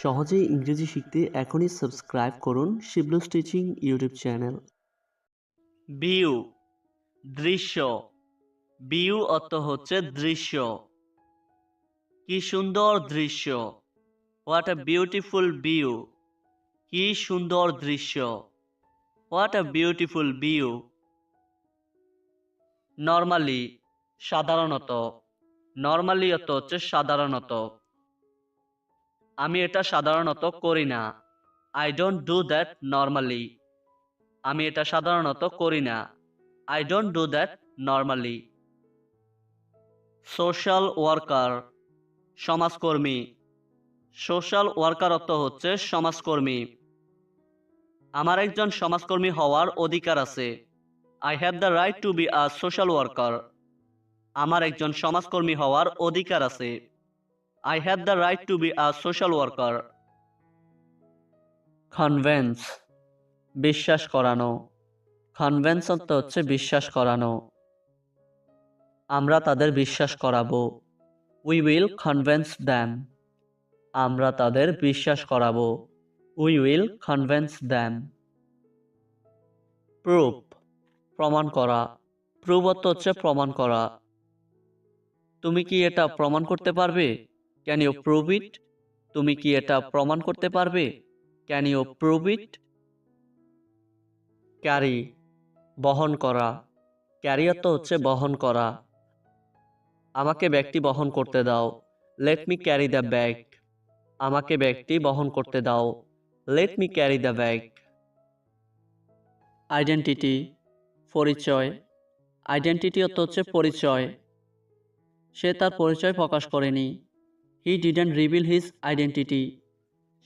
সহজেই ইংরেজি শিখতে এখনই সাবস্ক্রাইব করুন Shiblu stitching YouTube channel. View দৃশ্য। ভিউ অর্থ হচ্ছে দৃশ্য। কি সুন্দর দৃশ্য। হোয়াট আ বিউটিফুল ভিউ কি সুন্দর দৃশ্য। What a beautiful view normally সাধারণত। নর্মালি অর্থ হচ্ছে সাধারণত। আমি এটা সাধারণত করি না। I don't do that normally আমি এটা সাধারণত করি না। I don't do that normally social worker সমাজকর্মী। সোশ্যাল ওয়ার্কার অর্থ হচ্ছে সমাজকর্মী। আমার একজন সমাজকর্মী হওয়ার অধিকার আছে। I have the right to be a social worker আমার একজন সমাজকর্মী হওয়ার অধিকার আছে। I have the right to be a social worker convince বিশ্বাস করানো. কনভেন্স অর্থ হচ্ছে বিশ্বাস করানো। আমরা তাদের বিশ্বাস করাবো। উই উইল কনভেন্স দ্যাম আমরা তাদের বিশ্বাস করাবো। We will convince them proof প্রমাণ করা। প্রুফ অর্থ হচ্ছে প্রমাণ করা। তুমি কি এটা প্রমাণ করতে পারবে? ক্যান ইউ প্রুভ ইট তুমি কি এটা প্রমাণ করতে পারবে? Can you prove it carry বহন করা। ক্যারি অর্থ হচ্ছে বহন করা। আমাকে ব্যাগটি বহন করতে দাও। Let me carry the bag আমাকে ব্যাগটি বহন করতে দাও। Let me carry the bag identity পরিচয়। আইডেন্টিটি অর্থ হচ্ছে পরিচয়। সে তার পরিচয় প্রকাশ করেনি। He didn't reveal his identity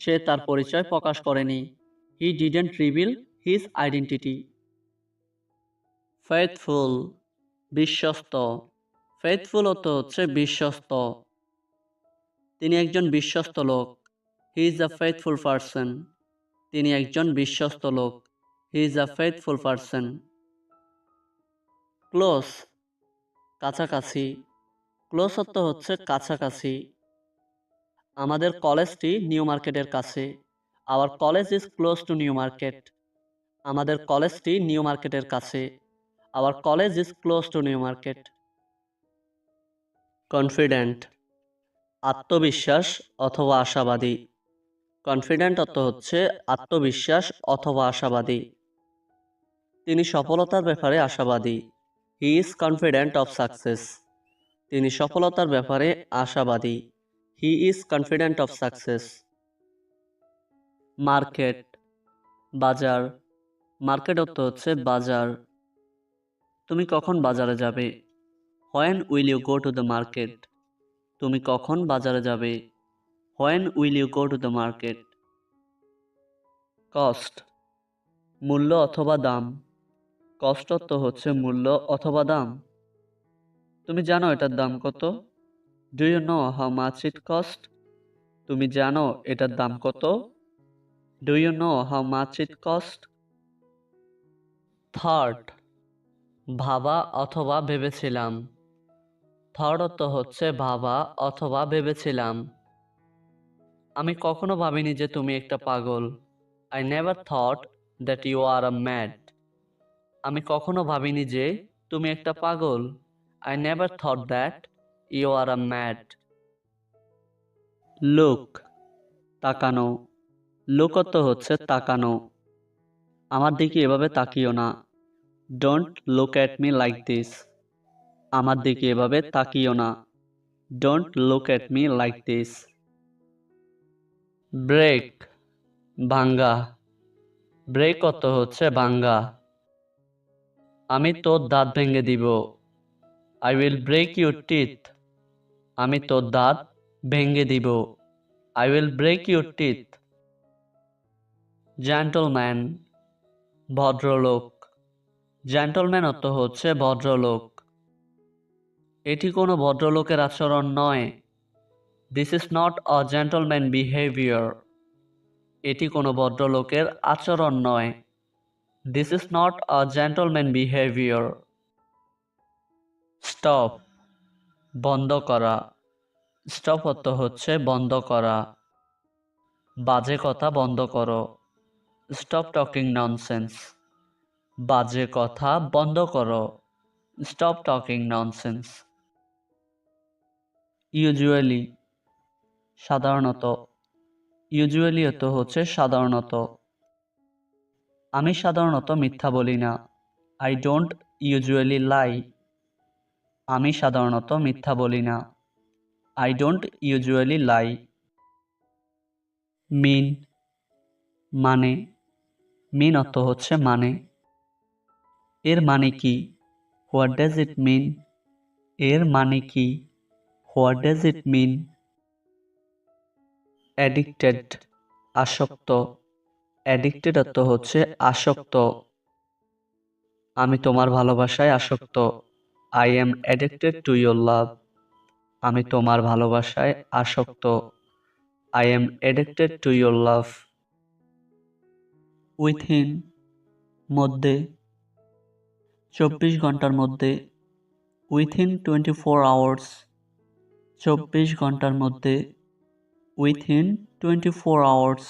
সে তার পরিচয় প্রকাশ করেনি। He didn't reveal his identity faithful বিশ্বস্ত। ফেথফুল অর্থ হচ্ছে বিশ্বস্ত। তিনি একজন বিশ্বস্ত লোক। He is a faithful person তিনি একজন বিশ্বস্ত লোক। He is a faithful person close কাছাকাছি। ক্লোজ অর্থ হচ্ছে কাছাকাছি। আমাদের কলেজটি নিউ মার্কেটের কাছে। Our college is close to new market আমাদের কলেজটি নিউ মার্কেটের কাছে। Our college is close to new market confident আত্মবিশ্বাস অথবা আশাবাদী। কনফিডেন্ট অর্থ হচ্ছে আত্মবিশ্বাস অথবা আশাবাদী। তিনি সফলতার ব্যাপারে আশাবাদী। He is confident of success তিনি সফলতার ব্যাপারে আশাবাদী। He is confident of success market বাজার মার্কেট অর্থ হচ্ছে বাজার। তুমি কখন বাজারে যাবে? When will you go to the market তুমি কখন বাজারে যাবে? When will you go to the market cost মূল্য অথবা দাম। কষ্ট অর্থ হচ্ছে মূল্য অথবা দাম। তুমি জানো এটার দাম কত? Do you know how much it cost তুমি জানো এটার দাম কত? Do you know how much it cost third ভাবা অথবা ভেবেছিলাম। থার্ড অর্থ হচ্ছে ভাবা অথবা ভেবেছিলাম। আমি কখনো ভাবিনি যে তুমি একটা পাগল। I never thought that you are a mad আমি কখনো ভাবিনি যে তুমি একটা পাগল। I never thought that you are a mad look, তাকানো। লুক অর্থ হচ্ছে তাকানো। আমার দিকে এভাবে তাকিও না। Don't look at me like this আমার দিকে এভাবে তাকিও না। Don't look at me like this break ভাঙ্গা। ব্রেক অর্থ হচ্ছে ভাঙ্গা। আমি তোর দাঁত ভেঙে দিব। I will break your teeth আমি তোর দাঁত ভেঙে দিব। I will break your teeth gentleman ভদ্রলোক। জেন্টলম্যান অর্থ হচ্ছে ভদ্রলোক। এটি কোনো ভদ্রলোকের আচরণ নয়। This is not a gentleman behaviour এটি কোনো ভদ্রলোকের আচরণ নয়। This is not a gentleman behaviour stop বন্ধ করা। স্টপ হচ্ছে বন্ধ করা। বাজে কথা বন্ধ করো। Stop talking nonsense. বাজে কথা বন্ধ করো। Stop talking nonsense. ইউজুয়ালি। সাধারণত। ইউজুয়ালি অর্থ হচ্ছে সাধারণত। আমি সাধারণত মিথ্যা বলি না। I don't usually lie. আমি সাধারণত মিথ্যা বলি না। I don't usually lie mean মানে মিন অর্থ হচ্ছে মানে। এর মানে কি? হোয়াট ডাজ ইট মিন এর মানে কি? What does it mean addicted আসক্ত। অ্যাডিক্টেড অর্থ হচ্ছে আসক্ত। আমি তোমার ভালোবাসায় আসক্ত। I am addicted to your love আমি তোমার ভালোবাসায় আসক্ত। I am addicted to your love within মধ্যে, চব্বিশ ঘণ্টার মধ্যে উইথিন টোয়েন্টি ফোর আওয়ার্স চব্বিশ ঘণ্টার মধ্যে উইথিন টোয়েন্টি ফোর আওয়ার্স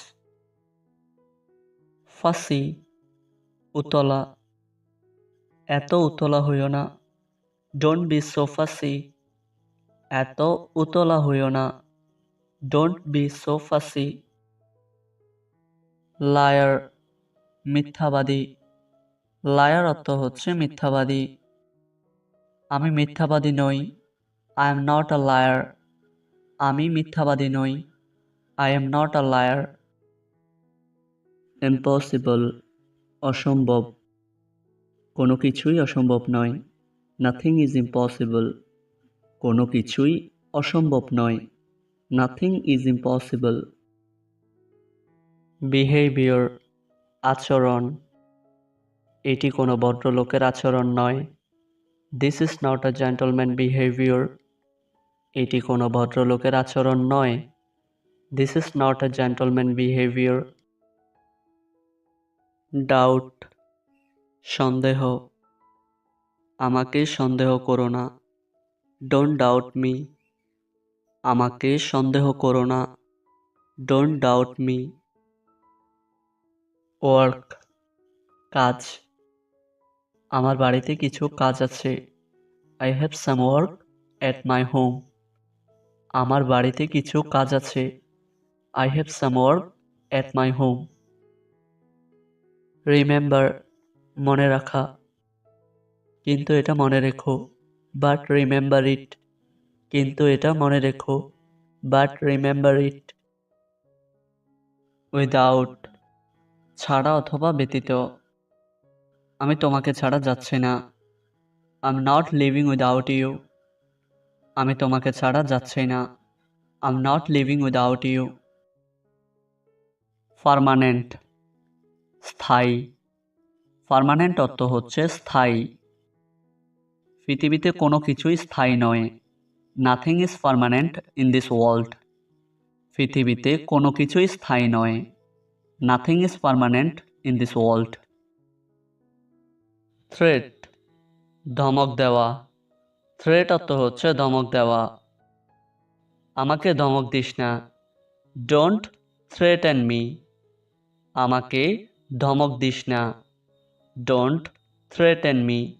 ফাঁসি উতলা। এত উতলা হইও না। ডোন্ট বি সো ফাসি এত উতলা হইও না। Don't be so fussy liar মিথ্যাবাদী। লায়ার অর্থ হচ্ছে মিথ্যাবাদী। আমি মিথ্যাবাদী নই। I am not a liar আমি মিথ্যাবাদী নই। I am not a liar impossible অসম্ভব। কোনো কিছুই অসম্ভব নয়। নাথিং ইজ ইম্পসিবল কোনো কিছুই অসম্ভব নয়। নাথিং ইজ ইম্পসিবল বিহেভিয়র আচরণ। এটি কোনো ভদ্রলোকের আচরণ নয়। This is not a gentleman behaviour এটি কোনো ভদ্রলোকের আচরণ নয়। This is not a gentleman behaviour doubt সন্দেহ। আমাকে সন্দেহ করো না। ডোন্ট ডাউট মি আমাকে সন্দেহ করো না। ডোন্ট ডাউট মি ওয়ার্ক কাজ। আমার বাড়িতে কিছু কাজ আছে। I have some work at my home আমার বাড়িতে কিছু কাজ আছে। I have some work at my home remember মনে রাখা। কিন্তু এটা মনে রেখো বাট রিমেম্বার ইট কিন্তু এটা মনে রেখো বাট রিমেম্বার ইট উইদাউট ছাড়া অথবা ব্যতীত। আমি তোমাকে ছাড়া যাচ্ছি না। I am not leaving without you আমি তোমাকে ছাড়া যাচ্ছি না। I am not leaving without you permanent স্থায়ী। পারমানেন্ট অর্থ হচ্ছে স্থায়ী। পৃথিবীতে কোনো কিছুই স্থায়ী নয়। Nothing is permanent in this world পৃথিবীতে কোনো কিছুই স্থায়ী নয়। Nothing is permanent in this world threat ধমক দেওয়া। থ্রেট অর্থ হচ্ছে ধমক দেওয়া। আমাকে ধমক দিস না। ডোন্ট থ্রেট অ্যান্ড মি আমাকে ধমক দিস না। Don't threat and me